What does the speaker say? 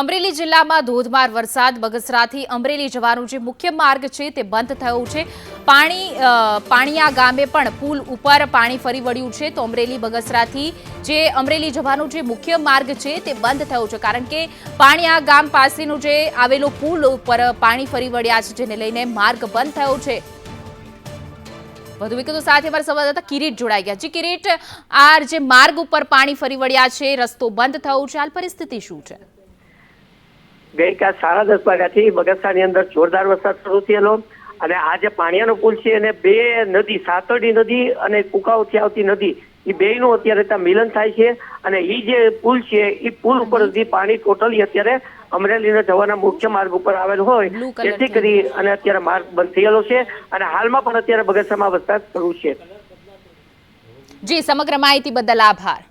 અમરેલી જિલ્લામાં ધોધમાર વરસાદ, બગસરાથી અમરેલી જવાનો જે મુખ્ય માર્ગ છે તે બંધ થયો છે. પાણી પાણીયા ગામે પણ પુલ ઉપર પાણી ફરી વળ્યું છે તો અમરેલી, બગસરાથી જે અમરેલી જવાનો જે મુખ્ય માર્ગ છે તે બંધ થયો છે. કારણ કે પાણીયા ગામ પાસેનો જે આવેલો પુલ ઉપર પાણી ફરી વળ્યા છે જેને લઈને માર્ગ બંધ થયો છે. વધુ વિગતો સાથે અમારા સંવાદદાતા કિરીટ જોડાઈ ગયા છે. કિરીટ, આ જે માર્ગ ઉપર પાણી ફરી વળ્યા છે, રસ્તો બંધ થયો છે. હાલ પરિસ્થિતિ શું છે? ગઈકાલ સાડા દસ વાગ્યાથી બગસરાની અંદર જોરદાર વરસાદ શરૂ થયેલો અને આ જે પાણીયાનો પુલ છે એને બે નદી સાતરડી નદી અને કુકાઓથી આવતી નદી એ બેયનું અત્યારે ત્યાં મિલન થાય છે અને એ જે પુલ છે એ પુલ ઉપર સુધી પાણી ટોટલી અત્યારે અમરેલીના જવાના મુખ્ય માર્ગ ઉપર આવેલ હોય. તેથી જેથી કરી અને અત્યારે માર્ગ બંધ થયેલો છે અને હાલમાં પણ અત્યારે બગસરામાં વરસાદ શરૂ છે. જી સમગ્ર માહિતી બદલ આભાર.